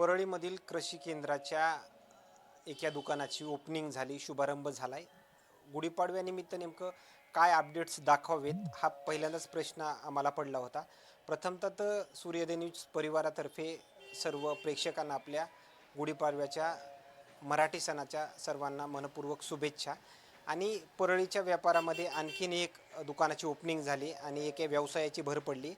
परळीमधील कृषी केंद्राच्या एका दुकानाची ओपनिंग झाली शुभारंभ झालाय. गुढीपाडव्यानिमित्त नेमकं काय अपडेट्स दाखवावेत हा पहिल्यांदाच प्रश्न आम्हाला पडला होता. प्रथमतः तर सूर्योदय न्यूज परिवारातर्फे सर्व प्रेक्षकांना आपल्या गुढीपाडव्याच्या मराठी सणाच्या सर्वांना मनपूर्वक शुभेच्छा. आणि परळीच्या व्यापारामध्ये आणखीन एक दुकानाची ओपनिंग झाली आणि एका व्यवसायाची भर पडली.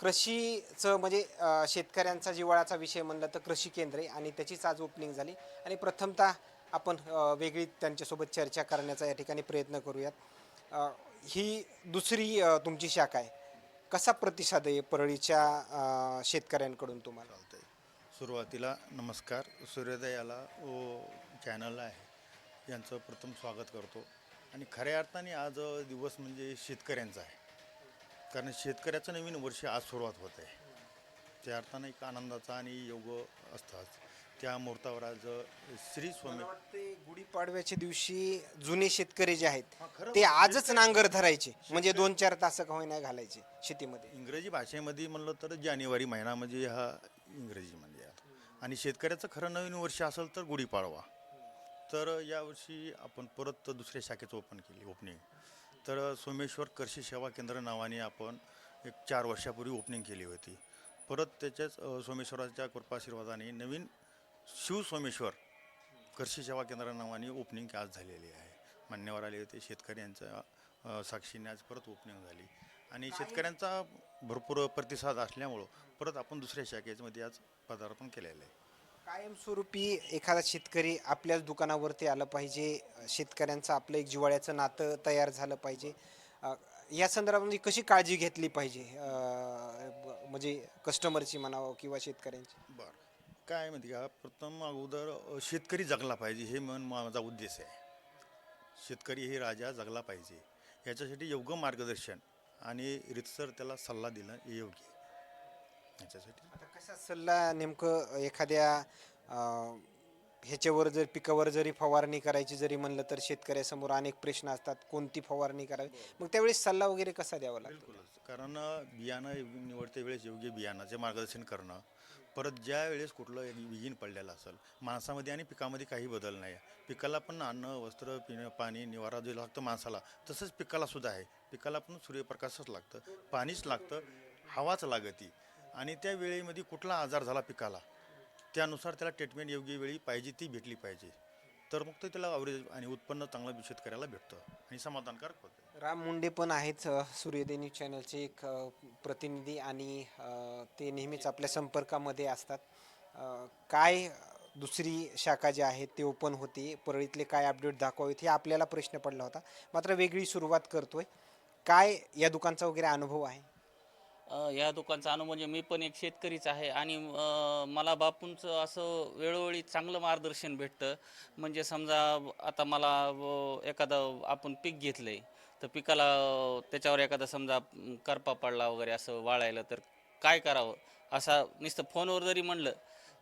कृषीचं म्हणजे शेतकऱ्यांचा जिव्हाळाचा विषय म्हणलं तर कृषी केंद्रे आणि त्याचीच आज ओपनिंग झाली. आणि प्रथमतः आपण वेगळी त्यांच्यासोबत चर्चा करण्याचा या ठिकाणी प्रयत्न करूयात. ही दुसरी तुमची शाखा आहे. कसा प्रतिसाद आहे परळीच्या शेतकऱ्यांकडून तुम्हाला? चालतंय. सुरुवातीला नमस्कार. सूर्योदयाला व चॅनल आहे. यांचं प्रथम स्वागत करतो. आणि खऱ्या अर्थाने आज दिवस म्हणजे शेतकऱ्यांचा आहे. कारण शेतकऱ्याचं नवीन वर्ष आज सुरुवात होत आहे. त्या अर्थानं एक आनंदाचा आणि योग असतात. त्या मुहूर्तावर आज श्री स्वामी मला वाटते गुढीपाडव्याच्या दिवशी जुने शेतकरी जे आहेत हा, खरं ते आजच नांगर धरायचे. म्हणजे दोन चार तास का होईना घालायचे शेतीमध्ये. इंग्रजी भाषेमध्ये म्हणलं तर जानेवारी महिना म्हणजे हा इंग्रजीमध्ये आहे आणि शेतकऱ्याचं खरं नवीन वर्ष असेल तर गुढीपाडवा. तर यावर्षी आपण परत दुसऱ्या शाखेचं ओपन केली ओपनिंग. तर सोमेश्वर कृषी सेवा केंद्र नावाने आपण एक चार वर्षापूर्वी ओपनिंग केली होती. परत त्याच्याच सोमेश्वराच्या कृपाशीर्वादाने नवीन शिव सोमेश्वर कृषी सेवा केंद्र नावाने ओपनिंग आज झालेली आहे. मान्यवर आले होते शेतकऱ्यांच्या साक्षीने आज परत ओपनिंग झाली. आणि शेतकऱ्यांचा भरपूर प्रतिसाद असल्यामुळं परत आपण दुसऱ्या शाखेमध्ये आज पदार्पण केलेलं आहे. कायमस्वरूपी एखादा शेतकरी आपल्याच दुकानावरती आलं पाहिजे शेतकऱ्यांचं आपलं एक जिव्हाळ्याचं नातं तयार झालं पाहिजे. अ, या संदर्भामध्ये कशी काळजी घेतली पाहिजे? अ, ब- म्हणजे कस्टमरची म्हणावं किंवा शेतकऱ्यांची? बरं. काय माहिती का? प्रथम अगोदर अ, शेतकरी जगला पाहिजे हे मन माझा उद्देश आहे. शेतकरी हे राजा जगला पाहिजे. याच्यासाठी योग्य मार्गदर्शन आणि रितसर त्याला सल्ला देणं हे योग्य आहे. याच्यासाठी आता कसा सल्ला नेमकं एखाद्या अ, ह्याच्यावर जर पिकावर जरी फवारणी करायची जरी म्हणलं तर शेतकऱ्यासमोर अनेक प्रश्न असतात कोणती फवारणी करावी? मग त्यावेळेस सल्ला वगैरे कसा द्यावा लागतो? बिलकुलच. कारण बियाणं योग्य निवडते वेळेस योग्य बियाणाचे मार्गदर्शन करणं. परत ज्या वेळेस कुठलं विहीन पडलेलं असेल माणसामध्ये आणि पिकामध्ये काही बदल नाही. पिकाला पण अन्न वस्त्र पिणं पाणी निवारा जे लागतं माणसाला तसंच पिकाला सुद्धा आहे. पिकाला पण सूर्यप्रकाशच लागतं पाणीच लागतं हवाच लागती. आणि त्या वेळेमध्ये कुठला आजार झाला पिकाला त्यानुसार त्याला ट्रीटमेंट योग्य वेळी पाहिजे ती भेटली पाहिजे. तर मग ते त्याला अवरेज आणि उत्पन्न चांगलं शेतकऱ्याला भेटतं आणि समाधानकारक होतं. राम मुंडे पण आहेत अ, सूर्योदय न्यूज चॅनलचे एक प्रतिनिधी आणि ते नेहमीच आपल्या संपर्कामध्ये असतात. काय दुसरी शाखा जी आहे ते ओपन होते परळीतले काय अपडेट दाखवावेत हे आपल्याला प्रश्न पडला होता. मात्र वेगळी सुरुवात करतोय. काय या दुकानचा वगैरे अनुभव आहे? ह्या या दुकानचा अनुभव म्हणजे मी पण एक शेतकरीच आहे आणि मला बापूंचं असं वेळोवेळी चांगलं मार्गदर्शन भेटतं. म्हणजे समजा आता मला व एखादं आपण पीक घेतलं आहे तर पिकाला त्याच्यावर एखादा समजा करपा पडला वगैरे असं वाळायला तर काय करावं? असा नुसतं फोनवर जरी म्हणलं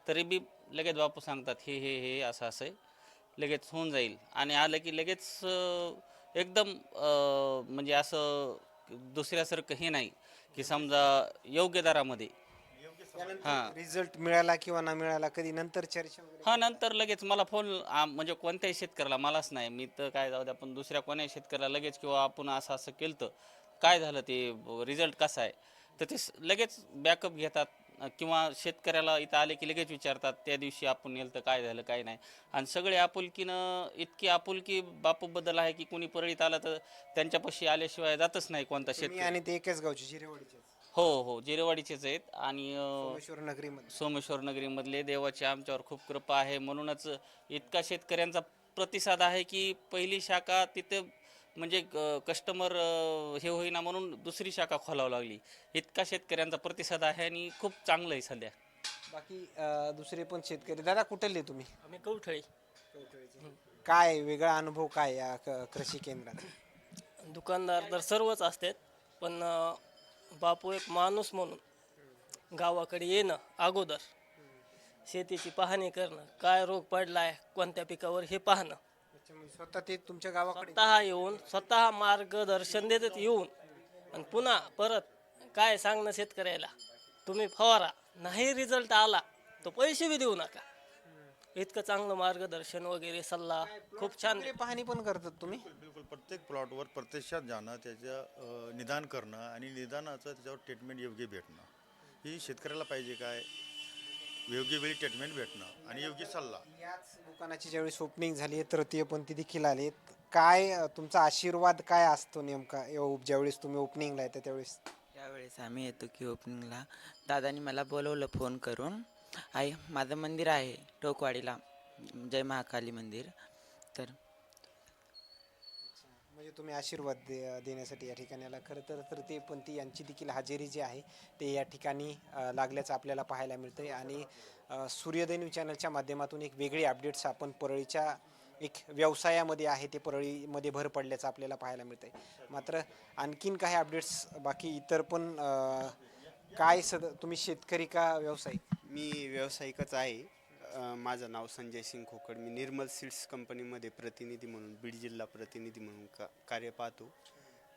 तरी बी लगेच बापू सांगतात हे हे हे असं असं लगेच होऊन जाईल. आणि आलं की लगेच एकदम म्हणजे असं दुसऱ्यासारखं हे नाही. की समजा योग्य दरामध्ये. हां. रिझल्ट मिळाला किंवा न मिळाला कधी नंतर चर्चा वगैरे? हा नंतर लगेच. मला फोन आ, म्हणजे कोणत्याही शेतकऱ्याला मलाच नाही. मी तर काय जाऊ द्या पण दुसऱ्या कोण्याही शेतकऱ्याला लगेच किंवा आपण असं असं केलं तर काय झालं ते? रिझल्ट कसा आहे? तर ते स- लगेच बॅकअप घेतात. किंवा शेतकऱ्याला इथं आले की लगेच विचारतात त्या दिवशी आपण नेलं तर काय झालं काय नाही? आणि सगळे आपुलकीनं इतकी आपुलकी बापूबद्दल आहे की कोणी परळीत आलं तर त्यांच्यापाशी आल्याशिवाय जातच नाही कोणता शेतकरी. आणि ते एकाच गावचे जिरेवाडीचे हो हो जिरेवाडीचेच आहेत आणि अ, सोमेश्वर नगरीमध्ये सोमेश्वर नगरीमधले. देवाची आमच्यावर खूप कृपा आहे. म्हणूनच इतका शेतकऱ्यांचा प्रतिसाद आहे की पहिली शाखा तिथे म्हणजे कस्टमर हे होईना म्हणून दुसरी शाखा खोलावं लागली. इतका शेतकऱ्यांचा प्रतिसाद आहे आणि खूप चांगलं आहे सध्या. बाकी अ, दुसरे पण शेतकरी. दादा कुठले तुम्ही? आम्ही कवठळी. काय वेगळा अनुभव काय या क- कृषी केंद्रात? दुकानदार तर सर्वच असतात पण अं, बापू एक माणूस म्हणून गावाकडे येणं अगोदर शेतीची पाहणी करणं काय रोग पडलाय कोणत्या पिकावर हे पाहणं त्याच्यामुळे स्वतः ते तुमच्या गावाकडे स्वतः येऊन स्वतः मार्गदर्शन देतात येऊन. आणि पुन्हा परत काय सांगणं शेतकऱ्याला? तुम्ही फवारा. नाही रिझल्ट आला तर पैसे बी देऊ नका. इतकं चांगलं मार्गदर्शन वगैरे सल्ला. खूप छान. वगैरे पाहणी पण करतात तुम्ही? बिलकुल प्रत्येक प्लॉटवर प्रत्यक्षात जाणं त्याचं अ, निदान करणं आणि निदानाचं त्याच्यावर ट्रीटमेंट योग्य भेटणं. ही शेतकऱ्याला पाहिजे काय? योग्य वेळी ट्रीटमेंट भेटणं आणि योग्य सल्ला. याच दुकानाची ज्यावेळेस ओपनिंग झाली आहे तृतीयपंथी देखील आली काय अं, तुमचा आशीर्वाद काय असतो नेमका? एव- ज्यावेळेस तुम्ही ओपनिंगला येते त्यावेळेस. यावेळेस आम्ही येतो की ओपनिंगला दादानी मला बोलवलं फोन करून. आई माझं मंदिर आहे टोकवाडीला जय महाकाली मंदिर. तर म्हणजे तुम्ही आशीर्वाद दे देण्यासाठी या ठिकाणी आला. खरं तर तर ते पण ती यांची देखील हजेरी जी आहे ते या ठिकाणी लागल्याचं आपल्याला पाहायला मिळतंय. आणि सूर्यदैनिक चॅनलच्या माध्यमातून एक वेगळी अपडेट्स आपण परळीच्या एक व्यवसायामध्ये आहे ते परळीमध्ये भर पडल्याचं आपल्याला पाहायला मिळतंय. मात्र आणखीन काही अपडेट्स बाकी इतर पण काय सद तुम्ही शेतकरी का व्यावसायिक मी व्यावसायिकच आहे. अ, माझं नाव संजय सिंग खोकड. मी निर्मल सीड्स कंपनीमध्ये प्रतिनिधी म्हणून बीड जिल्हा प्रतिनिधी म्हणून का कार्य पाहतो.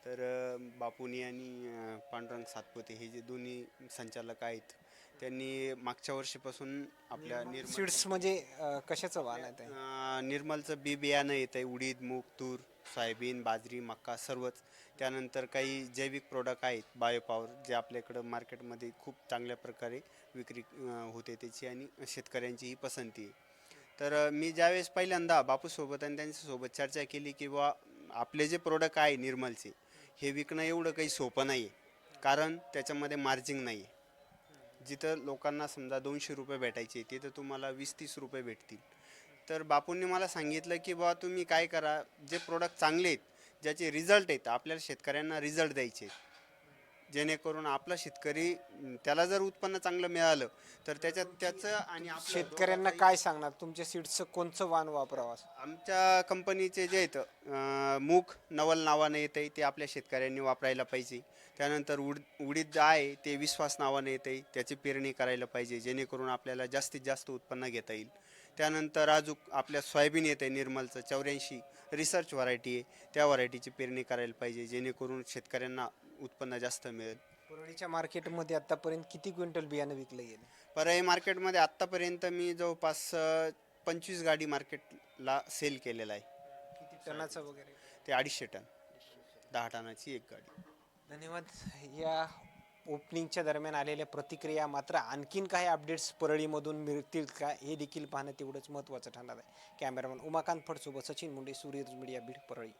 तर अ, बापुनी आणि अ, पांडुरंग सातपुते हे जे दोन्ही संचालक आहेत त्यांनी मागच्या वर्षीपासून आपल्या निर्मल सीड्स म्हणजे अ, कशाचं वाहन आहे ते? अ, निर्मलचं बी बियाणं येतं आहे उडीद मूग तूर. सोयाबीन बाजरी मक्का सर्वच. त्यानंतर काही जैविक प्रोडक्ट आहेत बायोपॉवर जे आपल्याकडं मार्केटमध्ये खूप चांगल्या प्रकारे विक्री होते त्याची आणि शेतकऱ्यांचीही पसंती आहे. तर मी ज्यावेळेस पहिल्यांदा बापूसोबत आणि त्यांच्यासोबत चर्चा केली की बा आपले जे प्रोडक्ट आहे निर्मलचे हे विकणं एवढं काही सोपं नाही आहे कारण त्याच्यामध्ये मार्जिंग नाही आहे जिथं लोकांना समजा दोनशे रुपये भेटायचे तिथं तुम्हाला वीस तीस रुपये भेटतील. तर बापूंनी मला सांगितलं की बा तुम्ही काय करा जे प्रोडक्ट चांगले आहेत ज्याचे रिझल्ट आहेत आपल्याला शेतकऱ्यांना रिझल्ट द्यायचे. जेणेकरून आपला शेतकरी त्याला जर उत्पन्न चांगलं मिळालं तर त्याच्यात त्याचं आणि आपलं शेतकऱ्यांना काय सांगणार तुमच्या सीड्सचं कोणचं वाहन वापरावं? आमच्या कंपनीचे जे आहेत मूग नवल नावानं येतं आहे ते आपल्या शेतकऱ्यांनी वापरायला पाहिजे त्यानंतर उड उडीद जे आहे ते विश्वास नावानं येतं आहे त्याची पेरणी करायला पाहिजे जेणेकरून आपल्याला जास्तीत जास्त उत्पन्न घेता येईल त्यानंतर अजून आपल्या सोयाबीन येतं आहे निर्मलचं चौऱ्याऐंशी रिसर्च व्हरायटी आहे. त्या व्हरायटीची पेरणी करायला पाहिजे जेणेकरून शेतकऱ्यांना उत्पन्न जास्त मिळेल. परळीच्या मार्केटमध्ये आतापर्यंत किती क्विंटल बियाणं विकलं गेलं? परळी मार्केटमध्ये आत्तापर्यंत मी जवळपास पंचवीस गाडी मार्केटला सेल केलेला आहे. किती टनाचं वगैरे? ते अडीचशे टन. दहा टनाची एक गाडी. धन्यवाद. या ओपनिंगच्या दरम्यान आलेल्या प्रतिक्रिया मात्र आणखीन काही अपडेट्स परळीमधून मिळतील का हे देखील पाहणं तेवढंच महत्त्वाचं ठरणार आहे. कॅमेरामॅन उमाकांत फडसोबत सचिन मुंडे सूर्य मीडिया बीड परळी.